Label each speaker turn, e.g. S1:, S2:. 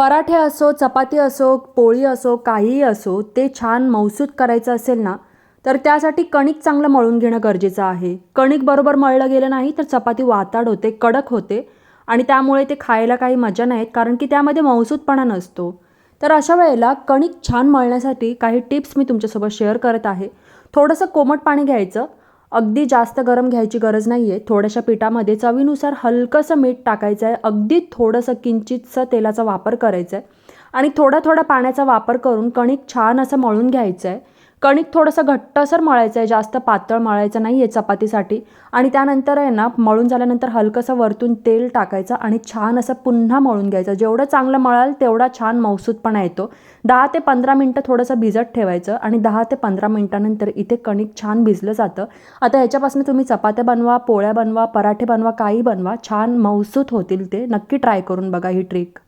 S1: पराठे असो चपाती असो पोळी असो काहीही असो ते छान मौसूद करायचं असेल ना तर त्यासाठी कणिक चांगलं मळून घेणं गरजेचं आहे. कणिक बरोबर मळलं गेलं नाही तर चपाती वाताड होते कडक होते आणि त्यामुळे ते खायला काही मजा नाहीत कारण की त्यामध्ये मौसूदपणा नसतो. तर अशा वेळेला कणिक छान मळण्यासाठी काही टिप्स मी तुमच्यासोबत शेअर करत आहे. थोडंसं कोमट पाणी घ्यायचं अगदी जास्त गरम घ्यायची गरज नाही आहे थोड्याशा पिठामध्ये चवीनुसार हलकंसं मीठ टाकायचं आहे अगदी थोडंसं किंचितसं तेलाचा वापर करायचा आहे आणि थोडा थोडा पाण्याचा वापर करून कणिक छान असं मळून घ्यायचं आहे कणिक थोडंसं घट्टसर मळायचं आहे जास्त पातळ मळायचं नाही आहे चपातीसाठी. आणि त्यानंतर आहे ना मळून झाल्यानंतर हलकंसं वरतून तेल टाकायचं आणि छान असं पुन्हा मळून घ्यायचं. जेवढं चांगलं मळाल तेवढा छान मौसूदपणा येतो. दहा ते पंधरा मिनटं थोडंसं भिजत ठेवायचं आणि दहा ते पंधरा मिनटानंतर इथे कणिक छान भिजलं जातं. आता ह्याच्यापासून तुम्ही चपात्या बनवा पोळ्या बनवा पराठे बनवा काही बनवा छान मौसूत होतील ते. नक्की ट्राय करून बघा ही ट्रिक.